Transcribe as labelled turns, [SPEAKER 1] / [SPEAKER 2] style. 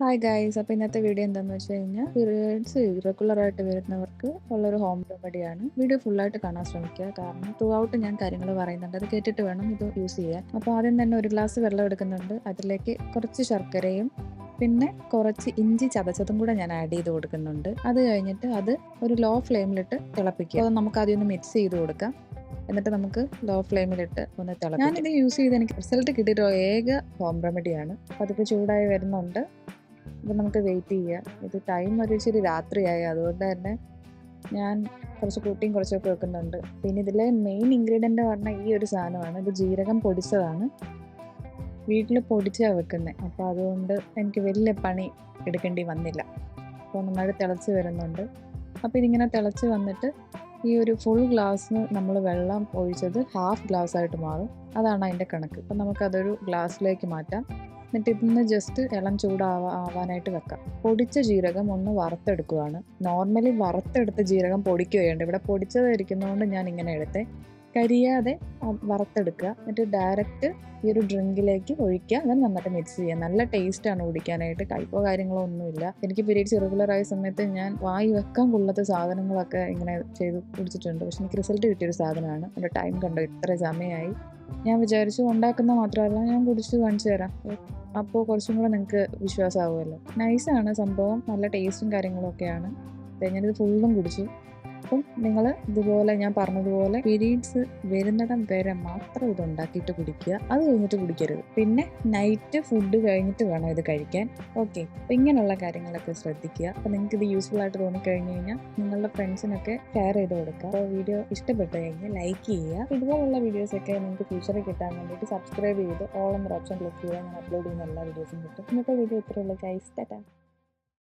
[SPEAKER 1] Hi guys അപ്പോൾ ഇന്നത്തെ video എന്താണെന്ന് വെച്ച് കഴിഞ്ഞാൽ പീരിയഡ്സ് ഇറഗുലർ ആയിട്ട് വരുന്നവർക്ക് ഉള്ളൊരു ഹോം റെമഡിയാണ് വീഡിയോ ഫുള്ളായിട്ട് കാണാൻ ശ്രമിക്കുക. കാരണം ത്രൂ ഔട്ട് ഞാൻ കാര്യങ്ങൾ പറയുന്നുണ്ട്. അത് കേട്ടിട്ട് വേണം ഇത് യൂസ് ചെയ്യാൻ. അപ്പോൾ ആദ്യം തന്നെ ഒരു ഗ്ലാസ് വെള്ളം എടുക്കുന്നുണ്ട്. അതിലേക്ക് കുറച്ച് ശർക്കരയും പിന്നെ കുറച്ച് ഇഞ്ചി ചതച്ചതും കൂടെ ഞാൻ ആഡ് ചെയ്ത് കൊടുക്കുന്നുണ്ട്. അത് കഴിഞ്ഞിട്ട് അത് ഒരു ലോ ഫ്ലെയിമിലിട്ട് തിളപ്പിക്കുക. അത് നമുക്ക് ആദ്യം ഒന്ന് മിക്സ് ചെയ്ത് കൊടുക്കാം. എന്നിട്ട് നമുക്ക് ലോ ഫ്ലെയിമിലിട്ട് ഒന്ന് തിളപ്പിക്കാം. ഞാനിത് യൂസ് ചെയ്ത് എനിക്ക് റിസൾട്ട് കിട്ടിയിട്ട് ഏക ഹോം റെമഡിയാണ് അപ്പോൾ അതിപ്പോൾ ചൂടായി വരുന്നുണ്ട്. അപ്പോൾ നമുക്ക് വെയിറ്റ് ചെയ്യാം. ഇത് ടൈം ഒരു ഇച്ചിരി രാത്രിയായി. അതുകൊണ്ട് തന്നെ ഞാൻ കുറച്ച് കൂട്ടിയും കുറച്ചൊക്കെ വെക്കുന്നുണ്ട്. പിന്നെ ഇതിലെ മെയിൻ ഇൻഗ്രീഡിയന്റ് പറഞ്ഞാൽ ഈ ഒരു സാധനമാണ്. ഇത് ജീരകം പൊടിച്ചതാണ്. വീട്ടിൽ പൊടിച്ചാണ് വെക്കുന്നത് അപ്പോൾ അതുകൊണ്ട് എനിക്ക് വലിയ പണി എടുക്കേണ്ടി വന്നില്ല. അപ്പോൾ നന്നായിട്ട് തിളച്ച് വരുന്നുണ്ട്. അപ്പോൾ ഇതിങ്ങനെ തിളച്ച് വന്നിട്ട് ഈ ഒരു ഫുൾ ഗ്ലാസ്സിന് നമ്മൾ വെള്ളം ഒഴിച്ചത് ഹാഫ് ഗ്ലാസ് ആയിട്ട് മാറും. അതാണ് അതിന്റെ കണക്ക്. അപ്പം നമുക്കതൊരു ഗ്ലാസ്സിലേക്ക് മാറ്റാം. എന്നിട്ട് ഇതൊന്ന് ജസ്റ്റ് ഇളം ചൂടാവാ ആവാനായിട്ട് വെക്കാം. പൊടിച്ച ജീരകം ഒന്ന് വറുത്തെടുക്കുകയാണ്. നോർമലി വറുത്തെടുത്ത ജീരകം പൊടിക്കുകയുണ്ട്. ഇവിടെ പൊടിച്ചത് ഇരിക്കുന്നതുകൊണ്ട് ഞാൻ ഇങ്ങനെ എടുത്തേ. കരിയാതെ വറുത്തെടുക്കുക. എന്നിട്ട് ഡയറക്റ്റ് ഈ ഒരു ഡ്രിങ്കിലേക്ക് ഒഴിക്കുക. അത് നന്നായിട്ട് മിക്സ് ചെയ്യുക. നല്ല ടേസ്റ്റാണ് കുടിക്കാനായിട്ട്. കയ്പോ കാര്യങ്ങളോ ഒന്നുമില്ല. എനിക്ക് പീരീഡ്സ് ഇറഗുലർ ആയ സമയത്ത് ഞാൻ വായി വെക്കാൻ കൊള്ളാത്ത സാധനങ്ങളൊക്കെ ഇങ്ങനെ ചെയ്ത് കുടിച്ചിട്ടുണ്ട്. പക്ഷെ എനിക്ക് റിസൾട്ട് കിട്ടിയൊരു സാധനമാണ്. എന്റെ ടൈം കണ്ടോ? ഇത്ര സമയമായി ഞാൻ വിചാരിച്ചു ഉണ്ടാക്കുന്ന മാത്രമല്ല ഞാൻ കുടിച്ച് കാണിച്ചു തരാം. അപ്പോൾ കുറച്ചും കൂടെ നിങ്ങൾക്ക് വിശ്വാസമാവുമല്ലോ. നൈസാണ് സംഭവം. നല്ല ടേസ്റ്റും കാര്യങ്ങളൊക്കെയാണ്. ഞാനിത് ഫുള്ളും കുടിച്ചു. അപ്പം നിങ്ങൾ ഇതുപോലെ ഞാൻ പറഞ്ഞതുപോലെ പീരീഡ്സ് വരുന്നിടം വരെ മാത്രം ഇത് ഉണ്ടാക്കിയിട്ട് കുടിക്കുക. അത് കഴിഞ്ഞിട്ട് കുടിക്കരുത്. പിന്നെ നൈറ്റ് ഫുഡ് കഴിഞ്ഞിട്ട് വേണം ഇത് കഴിക്കാൻ. ഓക്കെ അപ്പം ഇങ്ങനെയുള്ള കാര്യങ്ങളൊക്കെ ശ്രദ്ധിക്കുക. അപ്പം നിങ്ങൾക്ക് ഇത് യൂസ്ഫുൾ ആയിട്ട് തോന്നിക്കഴിഞ്ഞ് കഴിഞ്ഞാൽ നിങ്ങളുടെ ഫ്രണ്ട്സിനൊക്കെ ഷെയർ ചെയ്ത് കൊടുക്കുക. അപ്പോൾ വീഡിയോ ഇഷ്ടപ്പെട്ട് കഴിഞ്ഞാൽ ലൈക്ക് ചെയ്യുക. ഇതുപോലുള്ള വീഡിയോസൊക്കെ നിങ്ങൾക്ക് ഫ്യൂച്ചറിൽ കിട്ടാൻ വേണ്ടിയിട്ട് സബ്സ്ക്രൈബ് ചെയ്ത് ഓൾ എന്നൊരു ഓപ്ഷൻ ക്ലിക്ക് ചെയ്യുക. ഞാൻ അപ്ലോഡ് ചെയ്യുന്ന എല്ലാ വീഡിയോസും കിട്ടും. ഇന്നത്തെ വീഡിയോ ഇത്രയുള്ള ഗൈസ് ടാറ്റാ